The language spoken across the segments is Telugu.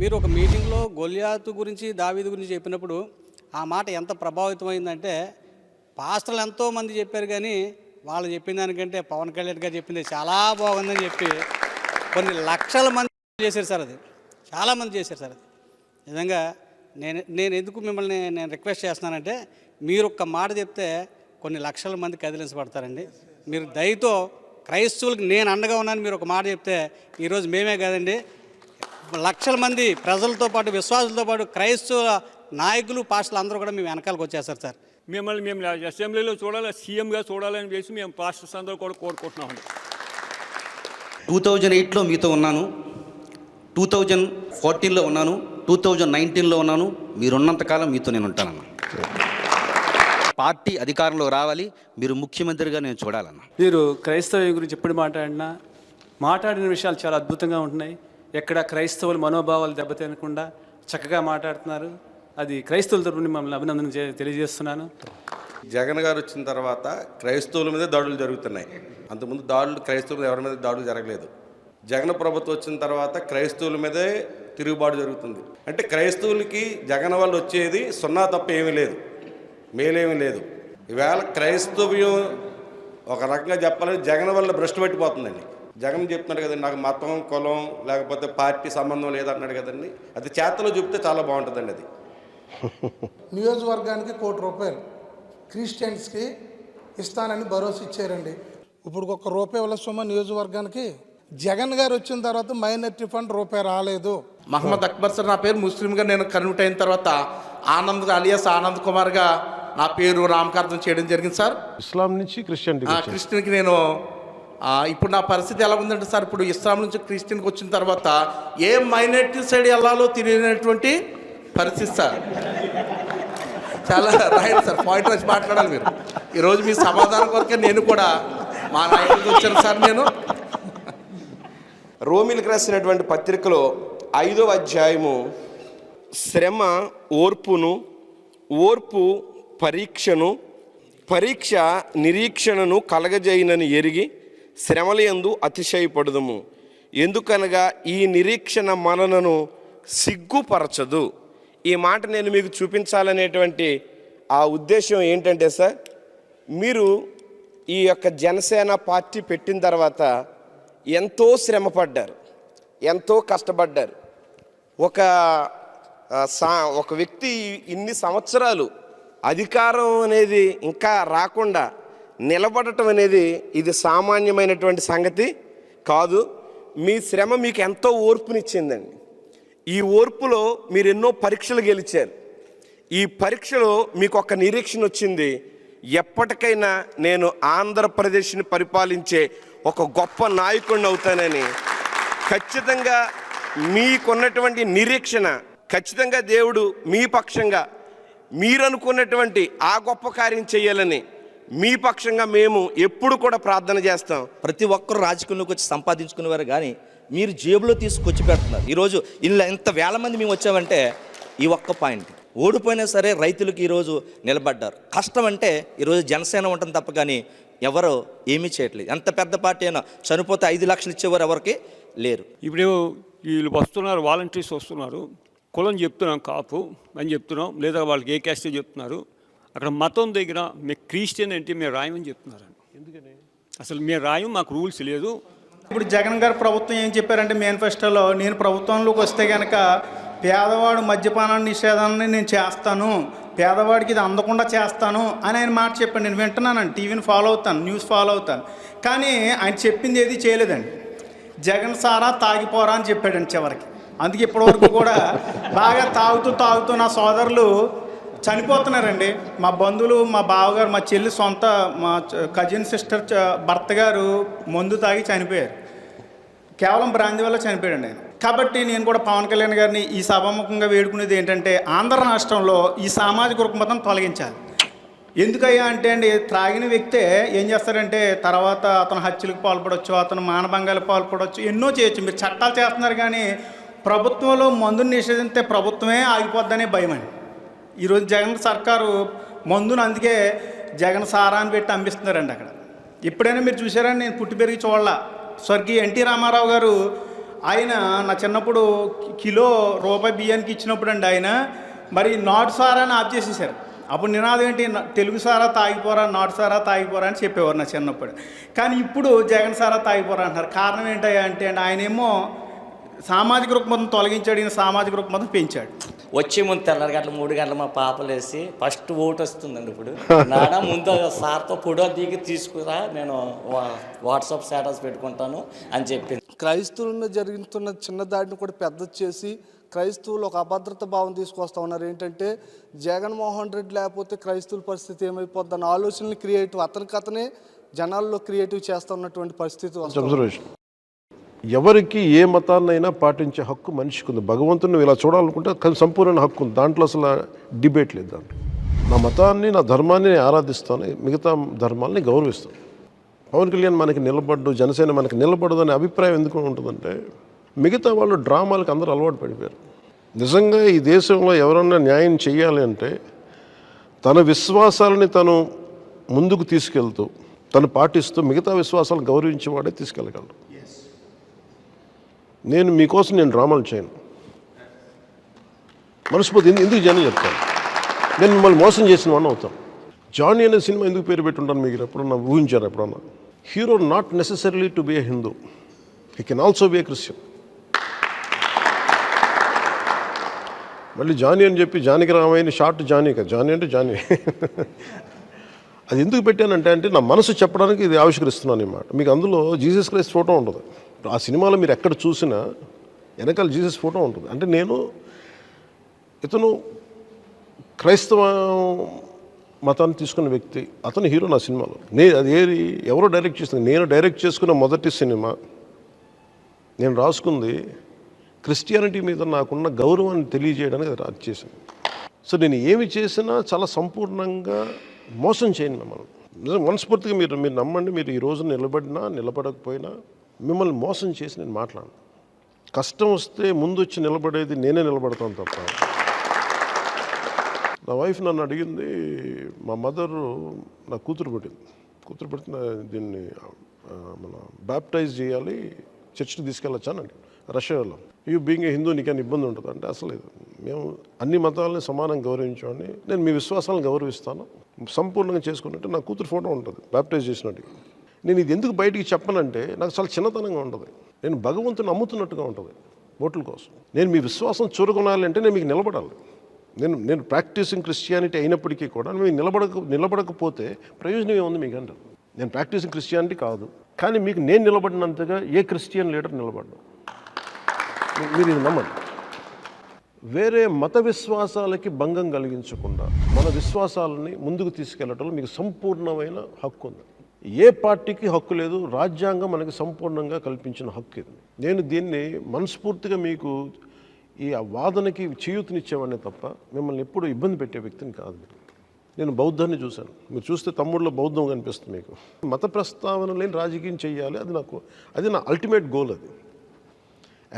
మీరు ఒక మీటింగ్లో గొలియాతు గురించి దావీదు గురించి చెప్పినప్పుడు ఆ మాట ఎంత ప్రభావితమైందంటే పాస్టర్లు ఎంతోమంది చెప్పారు కానీ వాళ్ళు చెప్పిన దానికంటే పవన్ కళ్యాణ్ గారు చెప్పింది చాలా బాగుందని చెప్పి కొన్ని లక్షల మంది చేశారు సార్ అది. చాలామంది చేశారు సార్ అది. నిజంగా నేను నేను ఎందుకు మిమ్మల్ని నేను రిక్వెస్ట్ చేస్తున్నానంటే మీరు ఒక్క మాట చెప్తే కొన్ని లక్షల మంది కదిలించబడతారండి. మీరు దయతో క్రైస్తవులకు నేను అండగా ఉన్నాను మీరు ఒక మాట చెప్తే ఈరోజు మేమే కాదండి లక్షల మంది ప్రజలతో పాటు విశ్వాసులతో పాటు క్రైస్తవ నాయకులు పాస్టర్లు అందరూ కూడా మేము వెనకాలకు వచ్చేస్తారు సార్. మిమ్మల్ని మేము అసెంబ్లీలో చూడాలి సీఎంగా చూడాలని వేసి మేము పాస్టర్స్ అందరూ కూడా కోరుకుంటున్నామండి టూ థౌజండ్ ఎయిట్లో మీతో ఉన్నాను. టూ థౌజండ్ ఫోర్టీన్లో ఉన్నాను. టూ థౌజండ్ నైన్టీన్లో ఉన్నాను. మీరున్నంతకాలం మీతో నేను ఉంటానన్న. పార్టీ అధికారంలో రావాలి. మీరు ముఖ్యమంత్రిగా నేను చూడాలన్న. మీరు క్రైస్తవం గురించి ఎప్పుడు మాట్లాడినా మాట్లాడిన విషయాలు చాలా అద్భుతంగా ఉంటున్నాయి. ఎక్కడ క్రైస్తవుల మనోభావాలు దెబ్బతినకుండా చక్కగా మాట్లాడుతున్నారు. అది క్రైస్తవుల తరపున మిమ్మల్ని అభినందన తెలియజేస్తున్నాను. జగన్ గారు వచ్చిన తర్వాత క్రైస్తవుల మీద దాడులు జరుగుతున్నాయి. అంతకుముందు దాడులు క్రైస్తవుల మీద ఎవరి మీద దాడులు జరగలేదు. జగన్ ప్రభుత్వం వచ్చిన తర్వాత క్రైస్తవుల మీదే తిరుగుబాటు జరుగుతుంది. అంటే క్రైస్తవులకి జగన్ వల్ల వచ్చేది సున్నా తప్ప ఏమీ లేదు. మేలేమీ లేదు. ఈవేళ క్రైస్తవ్యం ఒక రకంగా చెప్పాలంటే జగన్ వల్ల భ్రష్టు పట్టిపోతుందండి. జగన్ చెప్తున్నాడు కదండి నాకు మతం కులం లేకపోతే పార్టీ సంబంధం లేదన్నాడు కదండి. అది చేతలో చెప్తే చాలా బాగుంటుందండి అది. నియోజకవర్గానికి కోటి రూపాయలు. క్రిస్టియన్స్కి ఇస్తానని భరోసా ఇచ్చారండి. ఇప్పుడు ఒక రూపాయి వల్ల సొమ్మ నియోజకవర్గానికి. జగన్ గారు వచ్చిన తర్వాత మైనార్టీ ఫండ్ రూపాయి రాలేదు. మహమ్మద్ అక్బర్ సార్ నా పేరు ముస్లింగా నేను కన్వర్ట్ అయిన తర్వాత ఆనంద్ అలియాస్ ఆనంద్ కుమార్గా నా పేరు నామకార్థం చేయడం జరిగింది సార్. ఇస్లాం నుంచి క్రిస్టియన్ ఆ, క్రిస్టియన్కి నేను ఇప్పుడు నా పరిస్థితి ఎలా ఉందంటే సార్ ఇప్పుడు ఇస్లాం నుంచి క్రిస్టియన్కి వచ్చిన తర్వాత ఏ మైనార్టీ సైడ్ వెళ్ళాలో తెలియనటువంటి పరిస్థితి సార్? చాలా రైట్ సార్ పాయింట్ వచ్చి మాట్లాడాలి మీరు. ఈరోజు మీ సమాధానం కొరకే నేను కూడా మా నాయకుడికి వచ్చాను సార్ నేను. రోమిలకు రాసినటువంటి పత్రికలో ఐదవ అధ్యాయము శ్రమ ఓర్పును ఓర్పు పరీక్షను పరీక్ష నిరీక్షణను కలగజేయనని ఎరిగి శ్రమలయందు అతిశయపడదుము. ఎందుకనగా ఈ నిరీక్షణ మనలను సిగ్గుపరచదు. ఈ మాట నేను మీకు చూపించాలనేటువంటి ఆ ఉద్దేశం ఏంటంటే సార్ మీరు ఈ యొక్క జనసేన పార్టీ పెట్టిన తర్వాత ఎంతో శ్రమపడ్డారు. ఎంతో కష్టపడ్డారు. ఒక సా ఒక వ్యక్తి ఇన్ని సంవత్సరాలు అధికారం అనేది ఇంకా రాకుండా నిలబడటం అనేది ఇది సామాన్యమైనటువంటి సంగతి కాదు. మీ శ్రమ మీకు ఎంతో ఓర్పునిచ్చిందండి. ఈ ఓర్పులో మీరు ఎన్నో పరీక్షలు గెలిచారు. ఈ పరీక్షలో మీకు ఒక నిరీక్షణ వచ్చింది. ఎప్పటికైనా నేను ఆంధ్రప్రదేశ్ని పరిపాలించే ఒక గొప్ప నాయకుడిని అవుతానని. ఖచ్చితంగా మీకున్నటువంటి నిరీక్షణ ఖచ్చితంగా దేవుడు మీ పక్షంగా మీరు అనుకున్నటువంటి ఆ గొప్ప కార్యం చేయాలని మీ పక్షంగా మేము ఎప్పుడు కూడా ప్రార్థన చేస్తాం. ప్రతి ఒక్కరు రాజకీయంలోకి వచ్చి సంపాదించుకునేవారు కానీ మీరు జేబులో తీసుకొచ్చి పెడుతున్నారు. ఈరోజు ఇలా ఇంత వేల మంది మేము వచ్చామంటే ఈ ఒక్క పాయింట్. ఓడిపోయినా సరే రైతులకు ఈరోజు నిలబడ్డారు. కష్టం అంటే ఈరోజు జనసేన ఉంటుంది తప్ప కానీ ఎవరు ఏమీ చేయట్లేదు. ఎంత పెద్ద పార్టీ అయినా చనిపోతే ఐదు లక్షలు ఇచ్చేవారు ఎవరికి లేరు. ఇప్పుడు వీళ్ళు వస్తున్నారు వాలంటీర్స్ వస్తున్నారు. కులం చెప్తున్నాం కాపు అని చెప్తున్నాం లేదా వాళ్ళకి ఏ క్యాస్ట్ చెప్తున్నారు. అక్కడ మతం దగ్గర మీకు క్రిస్టియన్ అంటే మేము రాయమని చెప్తున్నారు ఎందుకని? అసలు మేము రాయం మాకు రూల్స్ లేదు ఇప్పుడు జగన్ గారు ప్రభుత్వం ఏం చెప్పారంటే మేనిఫెస్టోలో నేను ప్రభుత్వంలోకి వస్తే కనుక పేదవాడు మద్యపానాన్ని నిషేధాన్ని నేను చేస్తాను పేదవాడికి ఇది అందకుండా చేస్తాను అని ఆయన మాట చెప్పాను నేను వింటున్నానండి టీవీని ఫాలో అవుతాను న్యూస్ ఫాలో అవుతాను. కానీ ఆయన చెప్పింది ఏది చేయలేదండి. జగన్ సారా తాగిపోరా అని చెప్పాడండి చివరికి. అందుకే ఇప్పటివరకు కూడా బాగా తాగుతూ తాగుతూ నా సోదరులు చనిపోతున్నారండి. మా బంధువులు మా బావగారు మా చెల్లి సొంత మా కజిన్ సిస్టర్ చ- భర్త గారు మందు తాగి చనిపోయారు. కేవలం బ్రాంతి వల్ల చనిపోయాడు నేను కాబట్టి నేను కూడా పవన్ కళ్యాణ్ గారిని ఈ సభాముఖంగా వేడుకునేది ఏంటంటే ఆంధ్ర రాష్ట్రంలో ఈ సామాజిక రుగ్మతం తొలగించాలి. ఎందుకయ్యా అంటే అండి త్రాగిన వ్యక్తే ఏం చేస్తారంటే తర్వాత అతను హత్యలకు పాల్పడవచ్చు అతను మానభంగాలకు పాల్పడవచ్చు ఎన్నో చేయొచ్చు. మీరు చట్టాలు చేస్తున్నారు కానీ ప్రభుత్వంలో మందుని నిషేధిస్తే ప్రభుత్వమే ఆగిపోద్దనే భయం అండి ఈరోజు జగన్ సర్కారు మందును అందుకే జగన్ సారా అని పెట్టి అమ్మిస్తున్నారండి అక్కడ. ఎప్పుడైనా మీరు చూసారా నేను పుట్టి పెరిగి చూడాల. స్వర్గీయ ఎన్టీ రామారావు గారు ఆయన నా చిన్నప్పుడు కిలో రూపాయి బియ్యానికి ఇచ్చినప్పుడు అండి ఆయన మరి నాటు సారాని ఆఫ్ చేసేసారు. అప్పుడు నినాదం ఏంటి? తెలుగు సారా తాగిపోరా నాటు సారా తాగిపోరా అని చెప్పేవారు నా చిన్నప్పుడు. కానీ ఇప్పుడు జగన్ సారా తాగిపోరా అంటున్నారు. కారణం ఏంటంటే అంటే అండి ఆయనేమో సామాజిక రుగ్మతను తొలగించాడు ఈయన సామాజిక రుగ్మతను పెంచాడు. వచ్చే ముందు తెల్లారి గంటల మూడు గంటల మా పాపలేసి ఫస్ట్ ఓటు వస్తుందండి ఇప్పుడు. నాన్న ముందు సార్తో ఫోటో దిగి తీసుకురా నేను వా- వాట్సాప్ స్టేటస్ పెట్టుకుంటాను అని చెప్పింది. క్రైస్తవులను జరుగుతున్న చిన్న దాడిని కూడా పెద్ద చేసి క్రైస్తవులు ఒక అభద్రత భావం తీసుకొస్తా ఉన్నారు. ఏంటంటే జగన్మోహన్ రెడ్డి లేకపోతే క్రైస్తవుల పరిస్థితి ఏమైపోద్ది అన్న ఆలోచనలు క్రియేటివ్ అతనికి అతనే జనాల్లో క్రియేటివ్ చేస్తా ఉన్నటువంటి పరిస్థితి ఎవరికి ఏ మతాన్నైనా పాటించే హక్కు మనిషికి ఉంది భగవంతుని నువ్వు ఇలా చూడాలనుకుంటే సంపూర్ణ హక్కు ఉంది. దాంట్లో అసలు డిబేట్ లేదు దాంట్లో. నా మతాన్ని నా ధర్మాన్ని నేను ఆరాధిస్తాను. మిగతా ధర్మాల్ని గౌరవిస్తాను. పవన్ కళ్యాణ్ మనకి నిలబడ్డు జనసేన మనకి నిలబడదు అనే అభిప్రాయం ఎందుకు ఉంటుందంటే మిగతా వాళ్ళు డ్రామాలకు అందరూ అలవాటు పడిపోయారు. నిజంగా ఈ దేశంలో ఎవరన్నా న్యాయం చేయాలి అంటే తన విశ్వాసాలని తను ముందుకు తీసుకెళ్తూ తను పాటిస్తూ మిగతా విశ్వాసాలు గౌరవించేవాడే తీసుకెళ్ళగలరు నేను మీకోసం నేను డ్రామాలు చేయను. మనస్ఫూర్తి ఎందుకు జనం చెప్తాను నేను మిమ్మల్ని మోసం చేసిన వాడిని అవుతాను. జానీ అనే సినిమా ఎందుకు పేరు పెట్టుంటాను మీకు ఎప్పుడన్నా? ఊహించారు ఎప్పుడన్నా? Hero not necessary to be a Hindu he can also be a Christian మళ్ళీ జానీ అని చెప్పి జానికి రామయ్యని షార్ట్ జానీ కదా. జానీ అంటే జానీ. అది ఎందుకు పెట్టానంటే అంటే నా మనసు చెప్పడానికి ఇది ఆవిష్కరిస్తున్నాను అనమాట మీకు అందులో జీసస్ క్రైస్ట్ ఫోటో ఉండదు ఆ సినిమాలో మీరు ఎక్కడ చూసినా వెనకాల జీసస్ ఫోటో ఉంటుంది. అంటే నేను ఇతను క్రైస్తవ మతాన్ని తీసుకున్న వ్యక్తి అతను హీరో నా సినిమాలో. నేను అది ఏది ఎవరో డైరెక్ట్ చేస్తుంది. నేను డైరెక్ట్ చేసుకున్న మొదటి సినిమా నేను రాసుకుంది క్రిస్టియానిటీ మీద నాకున్న గౌరవాన్ని తెలియజేయడానికి అది అది చేశాను సో నేను ఏమి చేసినా చాలా సంపూర్ణంగా మోసం చేయండి మిమ్మల్ని. నిజం మనస్ఫూర్తిగా మీరు మీరు నమ్మండి మీరు ఈ రోజు నిలబడినా నిలబడకపోయినా మిమ్మల్ని మోసం చేసి నేను మాట్లాడను. కష్టం వస్తే ముందు వచ్చి నిలబడేది నేనే నిలబడతాను తప్ప. నా వైఫ్ నన్ను అడిగింది మా మదర్ నా కూతురు పుట్టింది. కూతురు పుట్టిన దీన్ని మన బ్యాప్టైజ్ చేయాలి చర్చ్కి తీసుకెళ్ళొచ్చానండి రష్యాలో యూ బీయింగ్ ఏ హిందూ నీకని ఇబ్బంది ఉంటుంది? అంటే అసలు లేదు. మేము అన్ని మతాలని సమానంగా గౌరవించామని నేను మీ విశ్వాసాలను గౌరవిస్తాను. సంపూర్ణంగా చేసుకున్నట్టు నా కూతురు ఫోటో ఉంటుంది బ్యాప్టైజ్ చేసినట్టు. నేను ఇది ఎందుకు బయటికి చెప్పనంటే నాకు చాలా చిన్నతనంగా ఉంటుంది. నేను భగవంతుని అమ్ముతున్నట్టుగా ఉంటుంది ఓట్ల కోసం. నేను మీ విశ్వాసం చూరుకునాలంటే నేను మీకు నిలబడాలి. నేను నేను ప్రాక్టీసింగ్ క్రిస్టియానిటీ అయినప్పటికీ కూడా మీకు నిలబడక నిలబడకపోతే ప్రయోజనం ఏముంది మీకు? అంటారు నేను ప్రాక్టీసింగ్ క్రిస్టియానిటీ కాదు. కానీ మీకు నేను నిలబడినంతగా ఏ క్రిస్టియన్ లీడర్ నిలబడ్డు? మీరు ఇది నమ్మండి. వేరే మత విశ్వాసాలకి భంగం కలిగించకుండా మన విశ్వాసాలని ముందుకు తీసుకెళ్ళటంలో మీకు సంపూర్ణమైన హక్కు ఉంది. ఏ పార్టీకి హక్కు లేదు రాజ్యాంగం మనకి సంపూర్ణంగా కల్పించిన హక్కు ఇది. నేను దీన్ని మనస్ఫూర్తిగా మీకు ఈ ఆ వాదనకి చేయూతనిచ్చేవాడిని తప్ప మిమ్మల్ని ఎప్పుడు ఇబ్బంది పెట్టే వ్యక్తిని కాదు. మీరు. నేను బౌద్ధాన్ని చూశాను. మీరు చూస్తే తమ్ముళ్ళలో బౌద్ధం కనిపిస్తుంది మీకు. మత ప్రస్తావన లేని రాజకీయం చేయాలి అది నాకు అది నా అల్టిమేట్ గోల్ అది.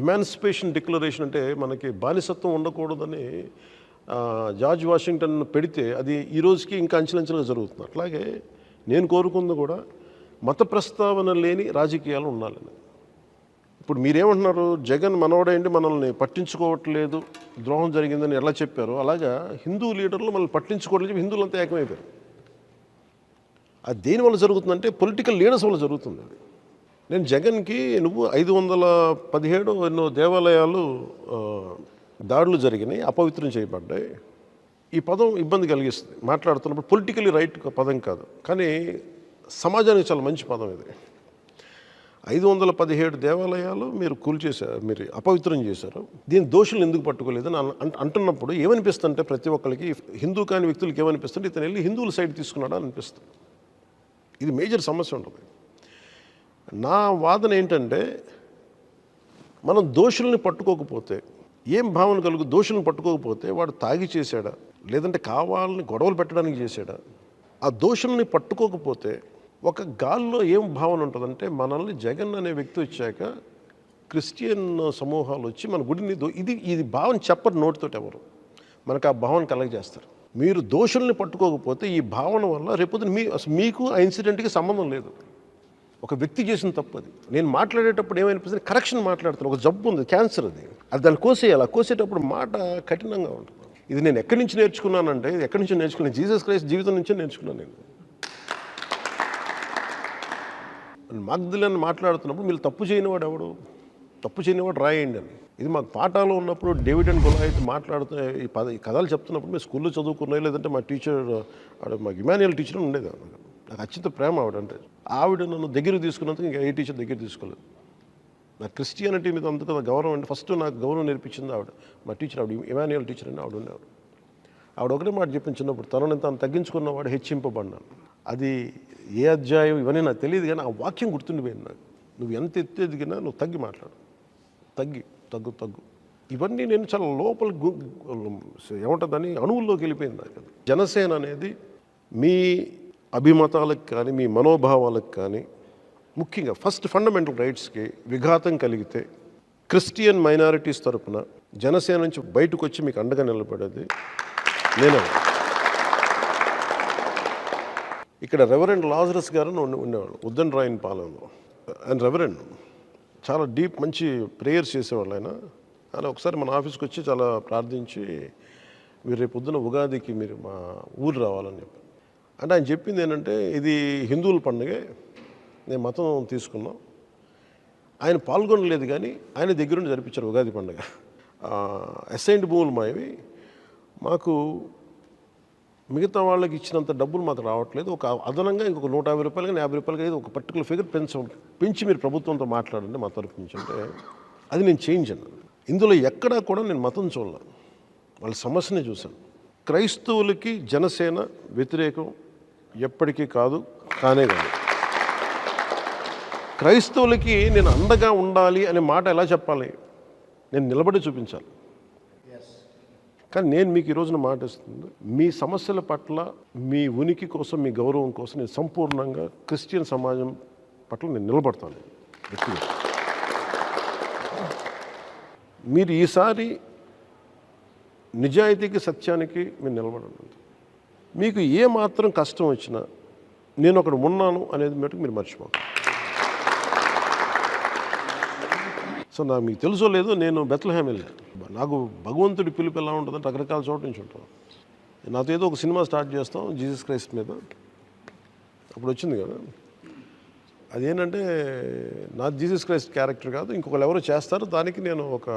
ఎమాన్సిపేషన్ డిక్లరేషన్ అంటే మనకి బానిసత్వం ఉండకూడదని జార్జ్ వాషింగ్టన్ పెడితే అది ఈ రోజుకి ఇంకా అంచెలంచెలుగా జరుగుతుంది. అట్లాగే నేను కోరుకుంది కూడా మత ప్రస్తావన లేని రాజకీయాలు ఉండాలని ఇప్పుడు మీరేమంటున్నారు? జగన్ మనవడేంటి మనల్ని పట్టించుకోవట్లేదు ద్రోహం జరిగిందని ఎలా చెప్పారు? అలాగా హిందూ లీడర్లు మనల్ని పట్టించుకోవట్లేదు చెప్పి హిందువులంతా ఏకమైపోయారు. అది దేని వల్ల జరుగుతుందంటే పొలిటికల్ లీడర్స్ వల్ల జరుగుతుంది అది. నేను జగన్కి నువ్వు ఐదు వందల పదిహేడు ఎన్నో దేవాలయాలు దాడులు జరిగినాయి అపవిత్రం చేయబడ్డాయి. ఈ పదం ఇబ్బంది కలిగిస్తుంది. మాట్లాడుతున్నప్పుడు పొలిటికలీ రైట్ పదం కాదు. కానీ సమాజానికి చాలా మంచి పదం ఇది. ఐదు వందల పదిహేడు దేవాలయాలు మీరు కూల్చేశారు మీరు అపవిత్రం చేశారు. దీని దోషులు ఎందుకు పట్టుకోలేదని అంటున్నప్పుడు ఏమనిపిస్తుంటే ప్రతి ఒక్కరికి హిందూ కాని వ్యక్తులకి ఏమనిపిస్తుంటే ఇతను వెళ్ళి హిందువుల సైడ్ తీసుకున్నాడా అనిపిస్తుంది. ఇది మేజర్ సమస్య ఉంటుంది. నా వాదన ఏంటంటే మనం దోషుల్ని పట్టుకోకపోతే ఏం భావన కలుగు దోషుల్ని పట్టుకోకపోతే వాడు తాగి చేశాడా? లేదంటే కావాలని గొడవలు పెట్టడానికి చేశాడా? ఆ దోషుల్ని పట్టుకోకపోతే ఒక గాల్లో ఏం భావన ఉంటుందంటే మనల్ని జగన్ అనే వ్యక్తి వచ్చాక క్రిస్టియన్ సమూహాలు వచ్చి మన గుడిని ఇది ఇది భావన చెప్పరు నోటితోటి ఎవరు. మనకు ఆ భావన కలగజేస్తారు మీరు దోషుల్ని పట్టుకోకపోతే ఈ భావన వల్ల రేపొద్దున మీ అసలు మీకు ఆ ఇన్సిడెంట్కి సంబంధం లేదు. ఒక వ్యక్తి చేసిన తప్పు అది. నేను మాట్లాడేటప్పుడు ఏమైనా కరెక్షన్ మాట్లాడుతాను. ఒక జబ్బు ఉంది క్యాన్సర్ అది. అది దాన్ని కోసేయాలి. ఆ కోసేటప్పుడు మాట కఠినంగా ఉంటుంది. ఇది నేను ఎక్కడి నుంచి నేర్చుకున్నానంటే ఎక్కడి నుంచి నేర్చుకున్నాను? జీసస్ క్రైస్ట్ జీవితం నుంచే నేర్చుకున్నాను నేను. మగ్ధులను మాట్లాడుతున్నప్పుడు మీరు తప్పు చేయనివాడు ఎవడు? తప్పు చేయనివాడు రాయండి అని. ఇది మాకు పాఠాలు ఉన్నప్పుడు డేవిడ్ అండ్ గొలాయిత్ మాట్లాడుతూ ఈ పద ఈ కథలు చెప్తున్నప్పుడు మేము స్కూల్లో చదువుకున్నాయి లేదంటే మా టీచర్ ఆడ మాకు ఇమాన్యుయల్ టీచర్ ఉండేది నాకు అత్యంత ప్రేమ ఆవిడ అంటే. ఆవిడ నన్ను దగ్గర తీసుకున్నందుకు ఇంకా ఏ టీచర్ దగ్గర తీసుకోలేదు. నా క్రిస్టియానిటీ మీద అంత గౌరవం అంటే ఫస్ట్ నాకు గౌరవం నేర్పించింది ఆవిడ. మా టీచర్ ఆవిడ ఇమాన్యుయల్ టీచర్ అని ఆవిడ ఉండేవాడు ఆవిడ ఒకటే మాట చెప్పించినప్పుడు తనని తాను తగ్గించుకున్నవాడు హెచ్చింపబడినాను అది ఏ అధ్యాయం ఇవన్నీ నాకు తెలియదు కానీ ఆ వాక్యం గుర్తుండిపోయింది నాకు. నువ్వు ఎంత ఎత్తు ఎదిగినా నువ్వు తగ్గి మాట్లాడు. తగ్గి తగ్గు తగ్గు. ఇవన్నీ నేను చాలా లోపల ఏమంటుందని అణువుల్లోకి వెళ్ళిపోయింది నాకు అది. జనసేన అనేది మీ అభిమతాలకు కానీ మీ మనోభావాలకు కానీ ముఖ్యంగా ఫస్ట్ ఫండమెంటల్ రైట్స్కి విఘాతం కలిగితే క్రిస్టియన్ మైనారిటీస్ తరపున జనసేన నుంచి బయటకు వచ్చి మీకు అండగా నిలబడేది నేను. ఇక్కడ రెవరెండ్ లాజరస్ గారు ఉండేవాళ్ళు ఉద్దన్ రాయన్ పాలెంలో ఆయన రెవరెండ్ చాలా డీప్ మంచి ప్రేయర్స్ చేసేవాళ్ళు ఆయన. అలా ఒకసారి మన ఆఫీస్కి వచ్చి చాలా ప్రార్థించి మీరు రేపు పొద్దున ఉగాదికి మీరు మా ఊరు రావాలని చెప్పి అంటే ఆయన చెప్పింది ఏంటంటే ఇది హిందువుల పండుగే నేను మతం తీసుకున్నాం. ఆయన పాల్గొనలేదు కానీ ఆయన దగ్గరుండి జరిపించారు ఉగాది పండుగ. అసైన్డ్ భూములు మావి మాకు మిగతా వాళ్ళకి ఇచ్చినంత డబ్బులు మాకు రావట్లేదు. ఒక అదనంగా ఇంకొక నూట యాభై రూపాయలు కానీ యాభై రూపాయలు కానీ ఒక పర్టికులర్ ఫిగర్ పెంచ పెంచి మీరు ప్రభుత్వంతో మాట్లాడండి మా తరఫు నుంచి అంటే అది నేను చేంజ్ అన్నాను ఇందులో ఎక్కడా కూడా నేను మతం చూడలే. వాళ్ళ సమస్యనే చూశాను. క్రైస్తవులకి జనసేన వ్యతిరేకం ఎప్పటికీ కాదు కానే కాదు. క్రైస్తవులకి నేను అండగా ఉండాలి అనే మాట ఎలా చెప్పాలి? నేను నిలబడి చూపించాలి. కానీ నేను మీకు ఈ రోజున మాట ఇస్తుంది మీ సమస్యల పట్ల మీ ఉనికి కోసం మీ గౌరవం కోసం నేను సంపూర్ణంగా క్రిస్టియన్ సమాజం పట్ల నేను నిలబడతాను. వ్యక్తిగా. మీరు ఈసారి నిజాయితీకి సత్యానికి మీరు నిలబడండి మీకు ఏ మాత్రం కష్టం వచ్చినా నేను అక్కడ ఉన్నాను అనేది మటుకు మీరు మర్చిపోకండి. సో నాకు మీకు తెలుసో లేదో నేను బెత్లహేమ్ వెళ్ళాను. నాకు భగవంతుడి పిలుపు ఎలా ఉంటుందంటే రకరకాల చోట నుంచి ఉంటాం నాతో ఏదో ఒక సినిమా స్టార్ట్ చేస్తాం జీసస్ క్రైస్ట్ మీద. అప్పుడు వచ్చింది కదా. అదేంటంటే నా జీసస్ క్రైస్ట్ క్యారెక్టర్ కాదు ఇంకొకరు ఎవరో చేస్తారు దానికి నేను ఒక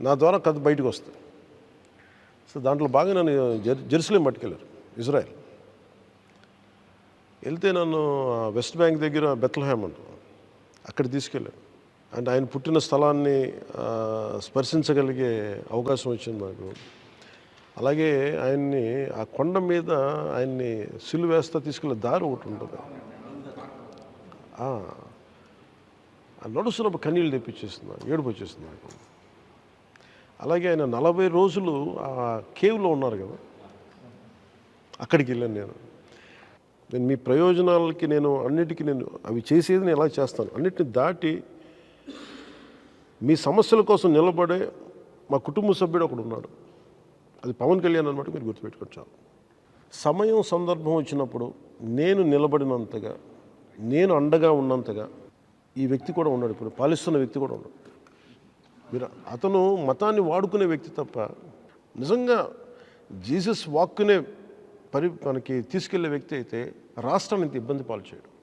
నా ద్వారా కథ బయటకు వస్తాయి సో దాంట్లో బాగా నన్ను జెర్ జెరూసలేం పట్టుకెళ్ళారు ఇజ్రాయెల్. వెళ్తే నన్ను ఆ వెస్ట్ బ్యాంక్ దగ్గర బెత్లహేమ్ అంటారు. అక్కడ తీసుకెళ్ళారు. అండ్ ఆయన పుట్టిన స్థలాన్ని స్పర్శించగలిగే అవకాశం వచ్చింది నాకు అలాగే ఆయన్ని ఆ కొండ మీద ఆయన్ని సిలువ వేస్తా తీసుకెళ్ళే దారి ఒకటి ఉంటుంది. ఆ, నడుస్తున్నప్పుడు కన్నీళ్ళు తెప్పించేస్తుంది నాకు, ఏడుపు వచ్చేస్తుంది నాకు అలాగే ఆయన నలభై రోజులు ఆ కేవ్లో ఉన్నారు కదా. అక్కడికి వెళ్ళాను నేను. నేను మీ ప్రయోజనాలకి నేను అన్నిటికీ నేను అవి చేసేది నేను ఎలా చేస్తాను? అన్నిటిని దాటి మీ సమస్యల కోసం నిలబడే మా కుటుంబ సభ్యుడు ఒకడు ఉన్నాడు. అది పవన్ కళ్యాణ్ అనమాట మీరు గుర్తుపెట్టుకోవచ్చు చాలు. సమయం సందర్భం వచ్చినప్పుడు నేను నిలబడినంతగా నేను అండగా ఉన్నంతగా ఈ వ్యక్తి కూడా ఉన్నాడు ఇప్పుడు పాలిస్తున్న వ్యక్తి కూడా ఉన్నాడు. మీరు అతను మతాన్ని వాడుకునే వ్యక్తి తప్ప నిజంగా జీసస్ వాక్కునే పరి మనకి తీసుకెళ్ళే వ్యక్తి అయితే రాష్ట్రాన్ని ఇంత ఇబ్బంది పాలు చేయడు.